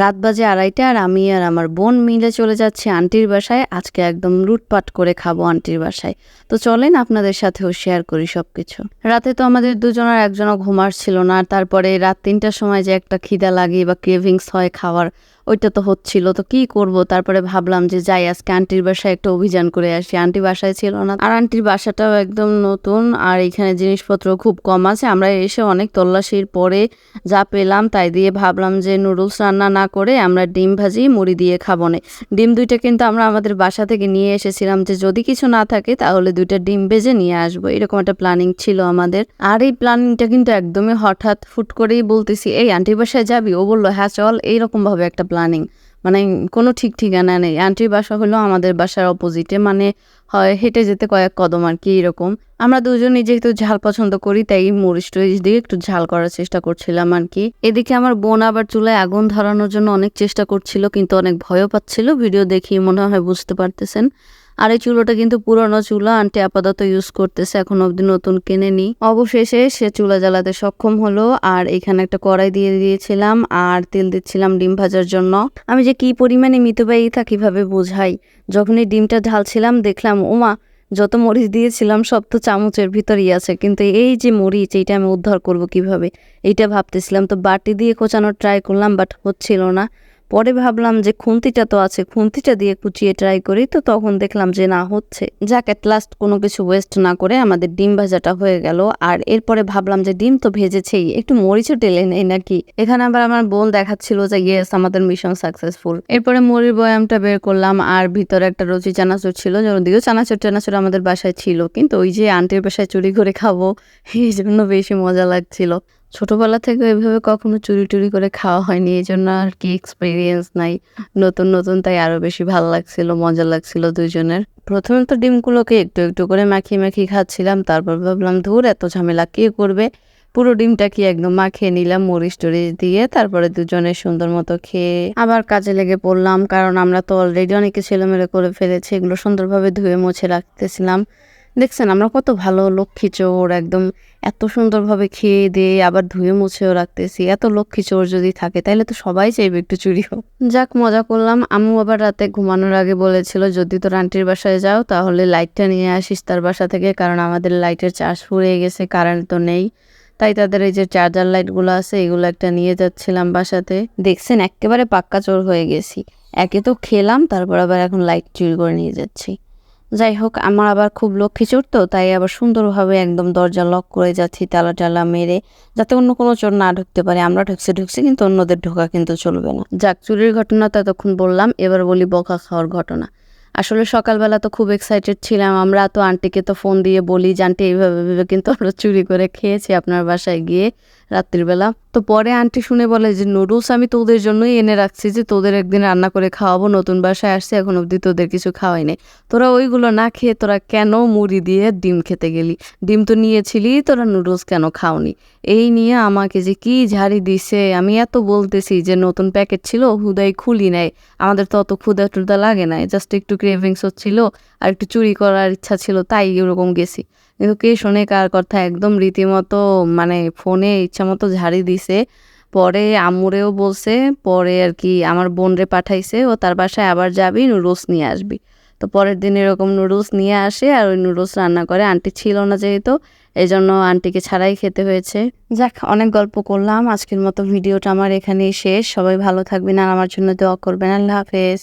রাত বাজে আড়াইটা আর আমি আর আমার বোন মিলে চলে যাচ্ছি আন্টির বাসায়। আজকে একদম লুটপাট করে খাব আন্টির বাসায়। তো চলেন আপনাদের সাথেও শেয়ার করি সব কিছু রাতে তো আমাদের দুজনের একজনও ঘুমার ছিল না তারপরে রাত তিনটার সময় যে একটা খিদা লাগে বা ক্রেভিংস হয় খাওয়ার ওইটা তো হচ্ছিল। তো কি করব? তারপরে ভাবলাম যে যাই, আজকে আন্টির বাসায় একটা অভিযান করে আসি। আন্টি বাসায় ছিল না। আর আন্টির বাসাটাও একদম নতুন। আর এখানে জিনিসপত্র খুব কম আছে। আমরা এসে অনেক তল্লাশির পরে যা পেলাম তাই দিয়ে ভাবলাম যে নুডলস রান্না না করে আমরা ডিম ভাজি, মুড়ি দিয়ে খাব না। ডিম দুইটা কিন্তু আমরা আমাদের বাসা থেকে নিয়ে এসেছিলাম যে যদি কিছু না থাকে তাহলে দুইটা ডিম ভেজে নিয়ে আসব। এরকম একটা প্ল্যানিং ছিল আমাদের। আর এই প্ল্যানিংটা কিন্তু একদমই হঠাৎ ফুট করেই বলতেছি, এই আন্টির বাসায় যাবি? ও বলল হ্যাঁ চল। এইরকম ভাবে একটা মানে কোনো ঠিক ঠিকানা নেই। আন্টির বাসা হলো আমাদের বাসার অপোজিটে মানে হয় হেঁটে যেতে কয়েক কদম আর কি এরকম। আমরা দুজনই যেহেতু ঝাল পছন্দ করি, তাই মরিচ টরিচ দিয়ে একটু ঝাল করার চেষ্টা করছিলাম আর কি। এদিকে আমার বোন আবার চুলায় আগুন ধরানোর জন্য অনেক চেষ্টা করছিল, কিন্তু অনেক ভয়ও পাচ্ছিল। ভিডিও দেখি মনে হয় বুঝতে পারতেছেন। আর এই চুলোটা কিন্তু পুরনো চুলা, আন্টি আপাতত ইউজ করতেছে, এখন অবধি নতুন কিনে নি অবশেষে সে চুলা জ্বালাতে সক্ষম হলো, আর এখানে একটা কড়াই দিয়ে দিয়েছিলাম, আর তেল দিচ্ছিলাম ডিম ভাজার জন্য। আমি যে কি পরিমাণে মিতব্যয়ী তা কীভাবে বোঝাই? যখনই ডিমটা ঢালছিলাম, দেখলাম ওমা যত মরিচ দিয়েছিলাম, সব তো চামচের ভিতরেই আছে। কিন্তু এই যে মরিচ, এইটা আমি উদ্ধার করব কীভাবে? এইটা ভাবতেছিলাম, তো বাটি দিয়ে কোচানোর ট্রাই করলাম বাট হচ্ছিল না। পরে ভাবলাম যে খুন্তিটা তো আছে, খুন্তিটা দিয়ে কুচিয়ে ট্রাই করি, তো তখন দেখলাম যে না, হচ্ছে। যাক অ্যাট লাস্ট কোনো কিছু ওয়েস্ট না করে আমাদের ডিম ভাজাটা হয়ে গেল। আর এরপরে ভাবলাম যে ডিম তো ভেজেছেই, একটু মরিচও টেলে নেই নাকি? এখানে আবার আমার বোন দেখাচ্ছিল যে ইয়েস আমাদের মিশন সাকসেসফুল এরপরে মরির বয়ামটা বের করলাম, আর ভিতরে একটা রুচি চানাচুর ছিল, যদিও চানাচুর টানাচুর আমাদের বাসায় ছিল, কিন্তু ওই যে আন্টির বাসায় চুরি করে খাব, এই জন্য বেশি মজা লাগছিল। ছোটবেলা থেকে এভাবে কখনো চুরি টুরি করে খাওয়া হয়নি এই জন্য আর কি এক্সপিরিয়েন্স নাই। নতুন নতুন, তাই আরও বেশি ভালো লাগছিল, মজা লাগছিল দুজনের প্রথমে তো ডিমগুলোকে একটু একটু করে মাখিয়ে মাখিয়ে খাচ্ছিলাম, তারপর ভাবলাম, ধুর, এত ঝামেলা কে করবে? পুরো ডিমটা কি একদম মাখিয়ে নিলাম, মরিচ টরিচ দিয়ে, তারপরে দুজনে সুন্দর মতো খেয়ে আবার কাজে লেগে পড়লাম, কারণ আমরা তো অলরেডি অনেকে ছেলেমেলে করে ফেলেছি, এগুলো সুন্দরভাবে ধুয়ে মুছে রাখতেছিলাম। দেখছেন, আমরা কত ভালো লক্ষ্মী চোর, একদম এত সুন্দরভাবে খেয়ে দিয়ে আবার ধুয়ে মুছেও রাখতেছি। এত লক্ষ্মী চোর যদি থাকে তাহলে তো সবাই চাইবে একটু চুরি হোক। যাক, মজা করলাম। আম্মু আবার রাতে ঘুমানোর আগে বলেছিল, যদি তোর আন্টির বাসায় যাও, তাহলে লাইটটা নিয়ে আসিস তার বাসা থেকে, কারণ আমাদের লাইটের চার্জ ফুরিয়ে গেছে, কারেন্ট তো নেই। তাই তাদের এই যে চার্জার লাইটগুলো আছে, এগুলো একটা নিয়ে যাচ্ছিলাম বাসাতে। দেখছেন, একেবারে পাক্কা চোর হয়ে গেছি। একে তো খেলাম, তারপর আবার এখন লাইট চুরি করে নিয়ে যাচ্ছি। যাই হোক, আমার আবার খুব লক্ষ্মী চোর তো, তাই আবার সুন্দরভাবে একদম দরজা লক করে যাচ্ছি, তালা টালা মেরে, যাতে অন্য কোনো চোর না ঢুকতে পারে। আমরা ঢুকছি ঢুকছি, কিন্তু অন্যদের ঢোকা কিন্তু চলবে না। যাক, চুরির ঘটনা ততক্ষণ বললাম, এবার বলি বকা খাওয়ার ঘটনা। আসলে সকালবেলা তো খুব এক্সাইটেড ছিলাম। আমরা তো আন্টিকে তো ফোন দিয়ে বলি, যে, আন্টি, এইভাবে ভেবে কিন্তু আমরা চুরি করে খেয়েছি আপনার বাসায় গিয়ে রাত্রিবেলা তো পরে আন্টি শুনে বলে যে নুডলস আমি তোদের জন্যই এনে রাখছি যে, তোদের একদিন রান্না করে খাওয়াবো, নতুন বাসায় আসছে, এখন অবধি তোদের কিছু খাওয়াই নেই। তোরা ওইগুলো না খেয়ে তোরা কেন মুড়ি দিয়ে ডিম খেতে গেলি? ডিম তো নিয়েছিলি, তোরা নুডলস কেন খাওনি? এই নিয়ে আমাকে যে কি ঝাড়ি দিছে, আমি এত বলতেছি যে, নতুন প্যাকেট ছিল, হুদাই খুলি নাই। আমাদের তো অত ক্ষুদা টুদা লাগে নাই জাস্ট একটু ক্রেভিংস হচ্ছিল আর একটু চুরি করার ইচ্ছা ছিল, তাই এরকম গেছি। কিন্তু কে শোনে কার কথা, একদম রীতিমতো মানে ফোনে ইচ্ছা মতো ঝাড়ি দিছে। পরে আম্মুরেও বলছে, পরে আর কি আমার বোনরে পাঠাইছে, ও তার বাসায় আবার যাবি নুডলস নিয়ে আসবি। তো পরের দিন এরকম নুডলস নিয়ে আসে, আর ওই নুডলস রান্না করে। আন্টি ছিল না যেহেতু এই জন্য আন্টিকে ছাড়াই খেতে হয়েছে। যাক, অনেক গল্প করলাম। আজকের মতো ভিডিওটা আমার এখানেই শেষ। সবাই ভালো থাকবেন আর আমার জন্য দোয়া করবেন। আল্লাহ হাফেজ।